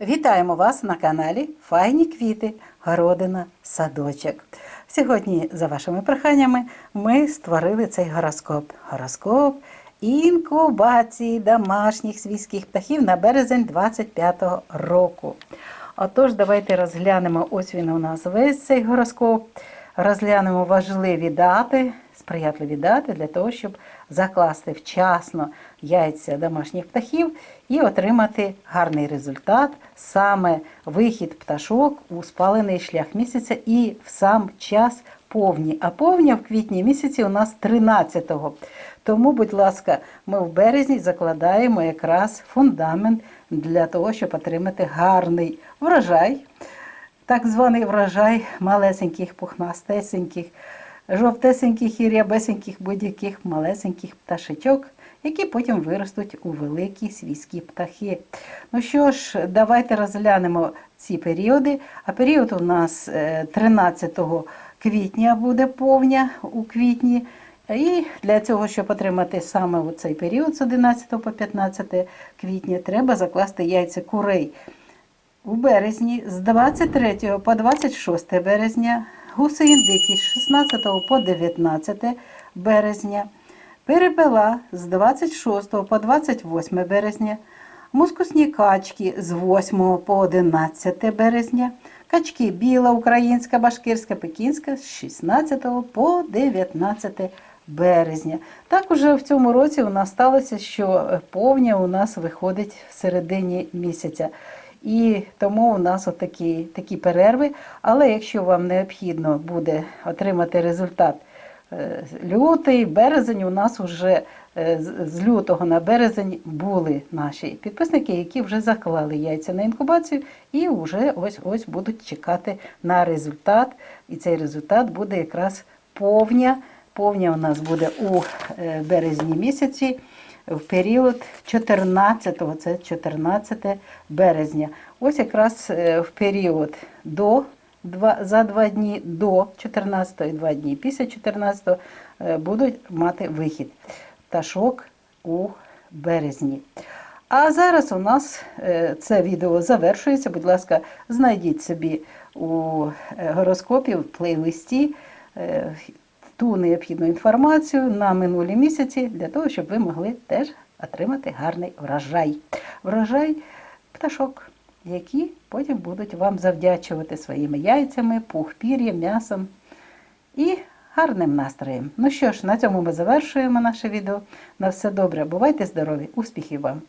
Вітаємо вас на каналі Файні квіти, городина, садочок. Сьогодні, за вашими проханнями, ми створили цей гороскоп. Гороскоп інкубації домашніх свійських птахів на березень 25-го року. Отож, давайте розглянемо, ось він у нас весь цей гороскоп. Розглянемо важливі дати, сприятливі дати для того, щоб закласти вчасно яйця домашніх птахів і отримати гарний результат, саме вихід пташок у спалений шлях місяця і в сам час повні. А повня в квітні місяці у нас 13-го. Тому, будь ласка, ми в березні закладаємо якраз фундамент для того, щоб отримати гарний врожай так званий врожай малесеньких, пухнастесеньких, жовтесеньких і рябесеньких будь-яких малесеньких пташечок, які потім виростуть у великі свійські птахи. Ну що ж, давайте розглянемо ці періоди. А період у нас е, 13 квітня буде повня у квітні. І для цього, щоб отримати саме у цей період з 11 по 15 квітня, треба закласти яйця курей. У березні з 23 по 26 березня, гуси індики з 16 по 19 березня, перепела з 26 по 28 березня, мускусні качки з 8 по 11 березня, качки біла, українська, башкирська, пекінська з 16 по 19 березня. Так уже в цьому році у нас сталося, що повня у нас виходить в середині місяця. І тому у нас отакі такі перерви. Але якщо вам необхідно буде отримати результат е, лютий, березень, у нас вже е, з- лютого на березень були наші підписники, які вже заклали яйця на інкубацію і вже ось ось будуть чекати на результат. І цей результат буде якраз повня. Повня у нас буде у е, березні місяці в період 14-го, це 14 березня. Ось якраз е, в період до за два дні до 14 і два дні після 14 е, будуть мати вихід пташок у березні. А зараз у нас е, це відео завершується. Будь ласка, знайдіть собі у гороскопі в плейлисті ту необхідну інформацію на минулі місяці для того, щоб ви могли теж отримати гарний врожай. Врожай пташок, які потім будуть вам завдячувати своїми яйцями, пух, пір'ям, м'ясом і гарним настроєм. Ну що ж, на цьому ми завершуємо наше відео. На все добре, бувайте здорові, успіхів вам!